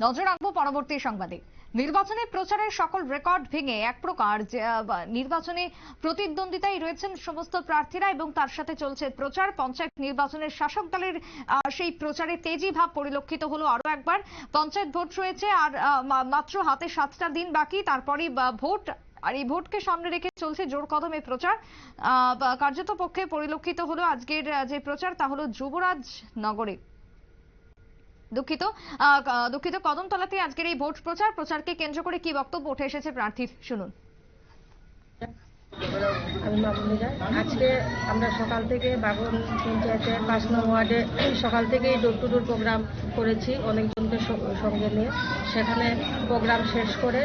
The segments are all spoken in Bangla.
নজর রাখব পরবর্তী সংবাদে। নির্বাচনে প্রচারের সকল রেকর্ড ভেঙে এক প্রকার নির্বাচনে প্রতিদ্বন্দ্বিতায় রয়েছেন সমস্ত প্রার্থীরা এবং তার সাথে চলছে প্রচার। পঞ্চায়েত নির্বাচনের শাসক দলের সেই প্রচারে তেজি ভাব পরিলক্ষিত হলো আরও একবার। পঞ্চায়েত ভোট রয়েছে আর মাত্র হাতে সাতটা দিন বাকি তারপরেই বা, ভোট আর এই ভোটকে সামনে রেখে চলছে জোর কদমে প্রচার। কার্যত পক্ষে পরিলক্ষিত হলো আজকের যে প্রচার তা হলো যুবরাজ নগরে। দুঃখিত। দুঃখিত। কদমতলাতে আজকের এই ভোট প্রচার, প্রচারকে কেন্দ্র করে কি বক্তব্য উঠে এসেছে প্রার্থীর? শুনুন। আমি মামুনি আজকে আমরা সকাল থেকে বাগন পঞ্চায়েতের পাঁচ নং ওয়ার্ডে সকাল থেকেই ডোর টু ডোর প্রোগ্রাম করেছি অনেকজনকে সঙ্গে নিয়ে। সেখানে প্রোগ্রাম শেষ করে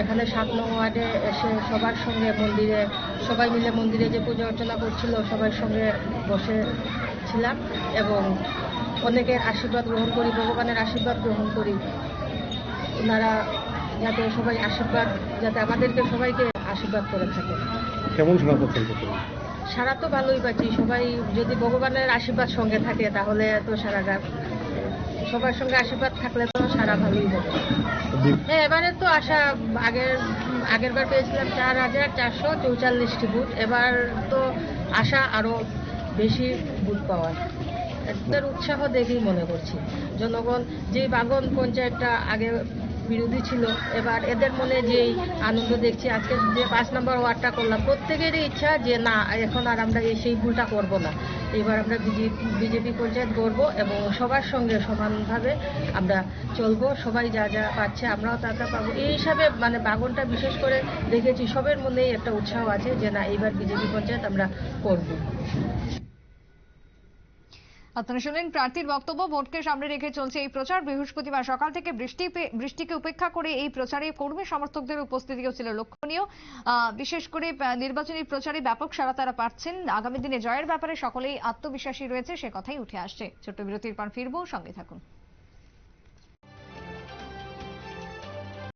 এখানে সাত নং ওয়ার্ডে এসে সবার সঙ্গে মন্দিরে, সবাই মিলে মন্দিরে যে পুজো অর্চনা করছিল, সবার সঙ্গে বসে ছিলাম এবং অনেকের আশীর্বাদ গ্রহণ করি ভগবানের আশীর্বাদ গ্রহণ করি। ওনারা যাতে সবাই আশীর্বাদ যাতে আমাদেরকে সবাইকে আশীর্বাদ করে থাকে। কেমন শোনা পাচ্ছেন সারা তো ভালোই পাচ্ছি। সবাই যদি ভগবানের আশীর্বাদ সঙ্গে থাকে তাহলে তো সারাটা সবার সঙ্গে আশীর্বাদ থাকলে তো সারা ভালোই হবে হ্যাঁ এবারে তো আশা আগের আগের বার পেয়েছিলাম চার হাজার চারশো চৌচল্লিশটি বুথ। এবার তো আশা আরও বেশি বুথ পাওয়ার। এদের উৎসাহ দেখেই মনে করছি। জনগণ যে বাগন পঞ্চায়েতটা আগে বিরোধী ছিল, এবার এদের মনে যেই আনন্দ দেখছি, আজকে যে পাঁচ নম্বর ওয়ার্ডটা করলাম, প্রত্যেকেরই ইচ্ছা যে না, এখন আর আমরা এই সেই ভুলটা করব না। এবার আমরা বিজেপি পঞ্চায়েত করব এবং সবার সঙ্গে সমানভাবে আমরা চলবো, সবাই যা যা পাচ্ছে আমরাও তা তা পাবো। এই হিসাবে মানে বাগনটা বিশেষ করে দেখেছি, সবের মধ্যেই একটা উৎসাহ আছে যে না, এইবার বিজেপি পঞ্চায়েত আমরা করব। আপনারা শুনলেন প্রার্থীর বক্তব্য। ভোটকে সামনে রেখে চলছে এই প্রচার। বৃহস্পতিবার সকাল থেকে বৃষ্টি বৃষ্টিকে উপেক্ষা করে এই প্রচারে কর্মী সমর্থকদের উপস্থিতিও ছিল লক্ষণীয়। বিশেষ করে নির্বাচনী প্রচারে ব্যাপক সারা তারা পাচ্ছেন। আগামী দিনে জয়ের ব্যাপারে সকলেই আত্মবিশ্বাসী রয়েছে, সে কথাই উঠে আসছে। ছোট্ট বিরতির পর ফিরবো, সঙ্গে থাকুন।